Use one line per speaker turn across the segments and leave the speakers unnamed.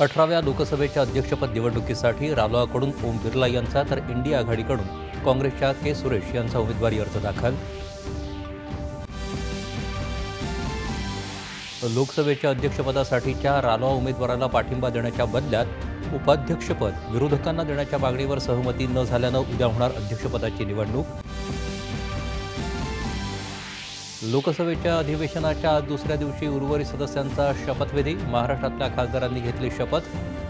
अठराव्या लोकसभेच्या अध्यक्षपद निवडणुकीसाठी रालोआकडून ओम बिर्ला यांचा तर इंडिया आघाडीकडून काँग्रेसच्या के सुरेश यांचा उमेदवारी अर्ज दाखल. लोकसभेच्या अध्यक्षपदासाठीच्या रालोआ उमेदवाराला पाठिंबा देण्याच्या बदल्यात उपाध्यक्षपद विरोधकांना देण्याच्या मागणीवर सहमती न झाल्यानं उद्या होणार अध्यक्षपदाची निवडणूक. लोकसभेच्या अधिवेशनाच्या आज दुसऱ्या दिवशी उर्वरित सदस्यांचा शपथविधी. महाराष्ट्रातल्या खासदारांनी घेतली शपथ.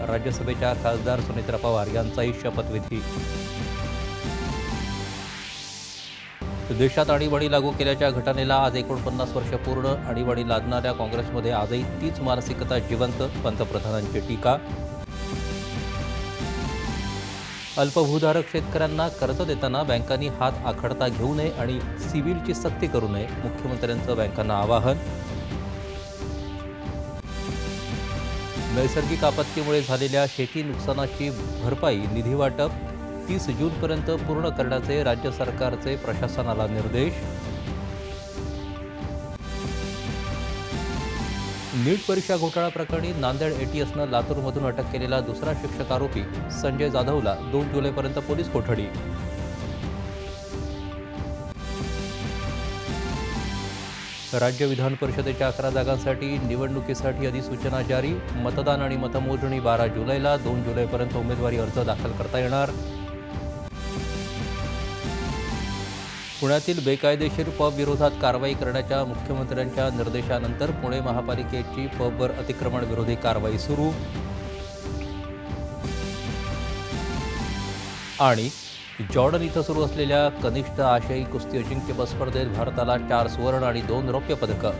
राज्यसभेच्या खासदार सुनेत्रा पवार यांचाही शपथविधी. देशात आणीबाणी लागू केल्याच्या घटनेला आज एकोणपन्नास वर्ष पूर्ण. आणीबाणी लादणाऱ्या काँग्रेसमध्ये आजही तीच मानसिकता जिवंत पंतप्रधानांची टीका. अल्पभूधारक शेतकऱ्यांना कर्ज देताना बँकांनी हात आखडता घेऊ नये आणि सिव्हिलची सक्ती करू नये मुख्यमंत्र्यांचं बँकांना आवाहन. नैसर्गिक आपत्तीमुळे झालेल्या शेती नुकसानाची भरपाई निधी वाटप तीस जूनपर्यंत पूर्ण करण्याचे राज्य सरकारचे प्रशासनाला निर्देश. नीट परीक्षा घोटाळा प्रकरणी नांदेड एटीएसनं लातूरमधून अटक केलेला दुसरा शिक्षक आरोपी संजय जाधवला दोन जुलैपर्यंत पोलीस कोठडी. राज्य विधान परिषदेच्या अकरा जागांसाठी निवडणुकीसाठी अधिसूचना जारी मतदान आणि मतमोजणी बारा जुलैला दोन जुलैपर्यंत उमेदवारी अर्ज दाखल करता येणार. पुण्यातील बेकायदेशीर पब विरोधात कारवाई करण्याच्या मुख्यमंत्र्यांच्या निर्देशानंतर पुणे महापालिकेची पबवर अतिक्रमण विरोधी कारवाई सुरू. आणि जॉर्डन इथं सुरू असलेल्या कनिष्ठ आशियाई कुस्ती अजिंक्यपद स्पर्धेत भारताला चार सुवर्ण आणि दोन रौप्य पदकं.